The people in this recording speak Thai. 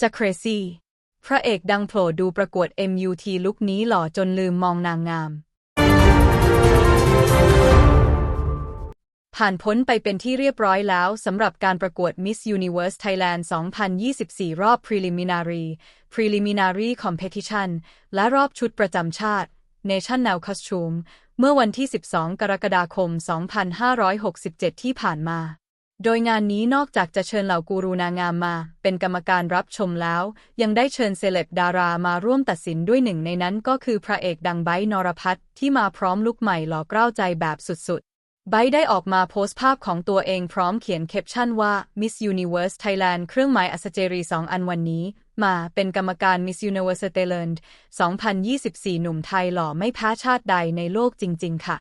จะเครซี่ พระเอกดังโผล่ดูประกวด MUT ลุคนี้หล่อจนลืมมองนางงาม ผ่านพ้นไปเป็นที่เรียบร้อยแล้วสำหรับการประกวด Miss Universe Thailand 2024 รอบ Preliminary Preliminary Competition และรอบชุดประจำชาติ National Costume เมื่อวันที่ 12 กรกฎาคม 2567 ที่ผ่านมา โดยงานนี้นอกจากจะเชิญเหล่ากูรูนางงามมา เป็นกรรมการรับชมแล้ว ยังได้เชิญเซเลบดารามาร่วมตัดสินด้วยหนึ่งในนั้นก็คือพระเอกดังไบนรพัฒน์ที่มาพร้อมลุคใหม่หล่อกล้าวใจแบบสุดๆ ไบได้ออกมาโพสต์ภาพของตัวเองพร้อมเขียนแคปชั่นว่า Miss Universe Thailand เครื่องหมายอัศเจรีสองอันวันนี้ มาเป็นกรรมการ Miss Universe Thailand 2024 หนุ่มไทยหล่อไม่แพ้ชาติใดในโลกจริง ๆ ค่ะ